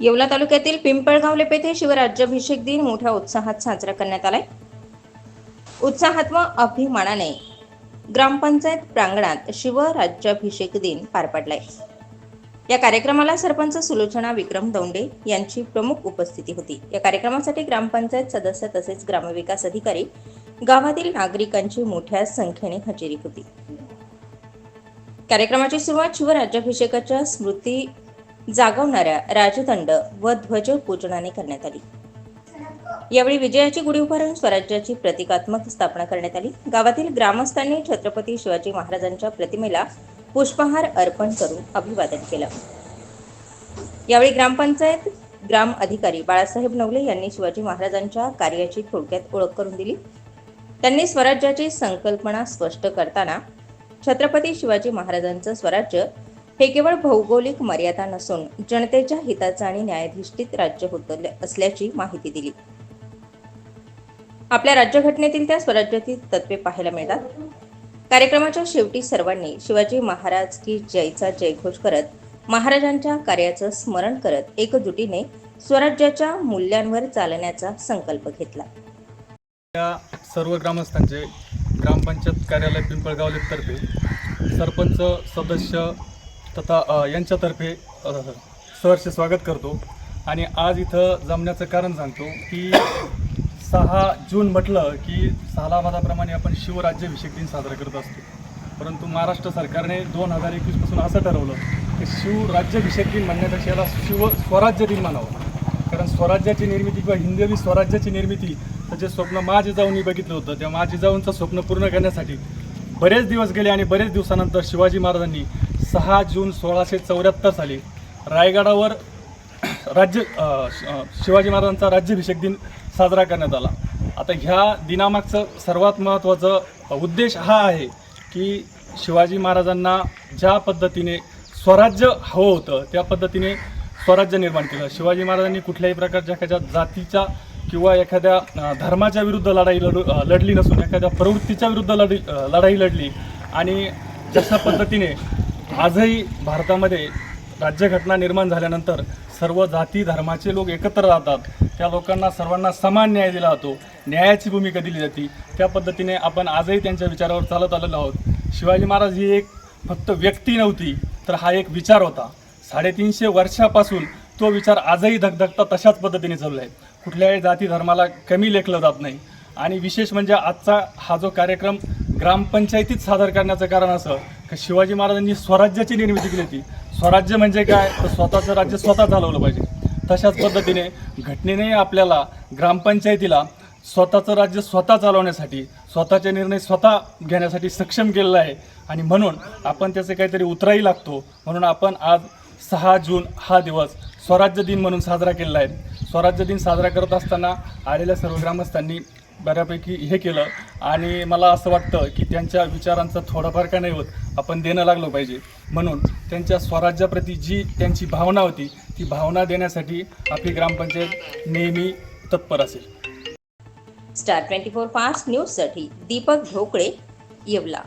येवला तालुक्यातील पिंपळगाव लेप येथे शिवराज्याभिषेक दिन मोठ्या उत्साहात साजरा करण्यात आलाय. उत्साहात व अभिमानाने ग्रामपंचायत प्रांगणात शिवराज्याभिषेक दिन पार पडलाय. या कार्यक्रमाला सरपंच सुलोचना विक्रम दौंडे यांची प्रमुख उपस्थिती होती. या कार्यक्रमासाठी ग्रामपंचायत सदस्य तसेच ग्रामविकास अधिकारी गावातील नागरिकांची मोठ्या संख्येने हजेरी होती. कार्यक्रमाची सुरुवात शिवराज्याभिषेकाच्या स्मृती जागवणाऱ्या राजदंड व ध्वज पूजनाने करण्यात आली. यावेळी विजयाची गुढी उभारून स्वराज्याची प्रतिकात्मक स्थापना करण्यात आली. गावातील ग्रामस्थांनी छत्रपती शिवाजी महाराजांच्या प्रतिमेला पुष्पहार अर्पण करून अभिवादन केलं. यावेळी ग्रामपंचायत ग्राम अधिकारी बाळासाहेब नवले यांनी शिवाजी महाराजांच्या कार्याची थोडक्यात ओळख करून दिली. त्यांनी स्वराज्याची संकल्पना स्पष्ट करताना छत्रपती शिवाजी महाराजांचं स्वराज्य हे केवळ भौगोलिक मर्यादा नसून जनतेच्या हिताचं आणि न्यायाधिष्ठित राज्य होत असल्याची माहिती दिली. आपल्या राज्यघटनेतील त्या स्वराज्यातील तत्वे पाहायला मिळतात. कार्यक्रमाच्या शेवटी सर्वांनी शिवाजी महाराज की जयचा जयघोष करत महाराजांच्या कार्याचं स्मरण करत एकजुटीने स्वराज्याच्या मूल्यांवर चालण्याचा संकल्प घेतला. या सर्व ग्रामस्थांचे ग्रामपंचायत कार्यालय पिंपळगाव तर्फे सरपंच सदस्य तथा यांच्यातर्फे सहर्ष स्वागत करतो. आणि आज इथं जमण्याचं कारण सांगतो की सहा जून म्हटलं की सालामादाप्रमाणे आपण शिवराज्याभिषेक दिन साजरा करत असतो. परंतु महाराष्ट्र सरकारने दोन हजार एकवीसपासून असं ठरवलं की शिवराज्याभिषेक दिन म्हणण्यापेक्षा याला शिव स्वराज्य दिन म्हणावं. कारण स्वराज्याची निर्मिती किंवा हिंदवी स्वराज्याची निर्मिती जे स्वप्न माझिजाऊंनी बघितलं होतं त्या माझिजाऊंचं स्वप्न पूर्ण करण्यासाठी बरेच दिवस गेले आणि बरेच दिवसानंतर शिवाजी महाराजांनी सहा जून सोळाशे चौऱ्याहत्तर साली रायगडावर राज्य शिवाजी महाराजांचा राज्याभिषेक दिन साजरा करण्यात आला. आता ह्या दिनामागचं सर्वात महत्त्वाचं उद्देश हा आहे की शिवाजी महाराजांना ज्या पद्धतीने स्वराज्य हवं होतं त्या पद्धतीने स्वराज्य निर्माण केलं. शिवाजी महाराजांनी कुठल्याही प्रकारच्या एखाद्या जातीच्या किंवा एखाद्या धर्माच्या विरुद्ध लढाई लढू लढली नसून एखाद्या प्रवृत्तीच्या विरुद्ध लढी लढाई लढली. आणि जशा पद्धतीने आजही भारतामध्ये राज्यघटना निर्माण झाल्यानंतर सर्व जाती धर्माचे लोक एकत्र राहतात. त्या लोकांना सर्वांना समान न्याय दिला जातो. न्यायाची भूमिका दिली जाते. त्या पद्धतीने आपण आजही त्यांच्या विचारावर चालत आलेलो आहोत. शिवाजी महाराज ही एक फक्त व्यक्ती नव्हती तर हा एक विचार होता. साडेतीनशे वर्षापासून तो विचार आजही धगधगता तशाच पद्धतीने चालू आहे. कुठल्याही जाती धर्माला कमी लेखलं जात नाही. आणि विशेष म्हणजे आजचा हा जो कार्यक्रम ग्रामपंचायतीत सादर करण्याचं कारण असं की शिवाजी महाराजांनी स्वराज्याची निर्मिती केली होती. स्वराज्य म्हणजे काय? तर स्वतःचं राज्य स्वतः चालवलं पाहिजे. तशाच पद्धतीने घटनेने आपल्याला ग्रामपंचायतीला स्वतःचं राज्य स्वतः चालवण्यासाठी स्वतःचे निर्णय स्वतः घेण्यासाठी सक्षम केलेलं आहे. आणि म्हणून आपण त्याचे काहीतरी उतराही लागतो. म्हणून आपण आज सहा जून हा दिवस स्वराज्य दिन म्हणून साजरा केलेला आहे. स्वराज्य दिन साजरा करत असताना आलेल्या सर्व ग्रामस्थांनी बऱ्यापैकी हे केलं. आणि मला असं वाटतं की त्यांच्या विचारांचं थोडंफार का नाही होत आपण देणं लागलो पाहिजे. म्हणून त्यांच्या स्वराज्याप्रती जी त्यांची भावना होती ती भावना देण्यासाठी आपली ग्रामपंचायत नेहमी तत्पर असेल. स्टार ट्वेंटी फोर फास्ट न्यूजसाठी दीपक ढोकळे येवला.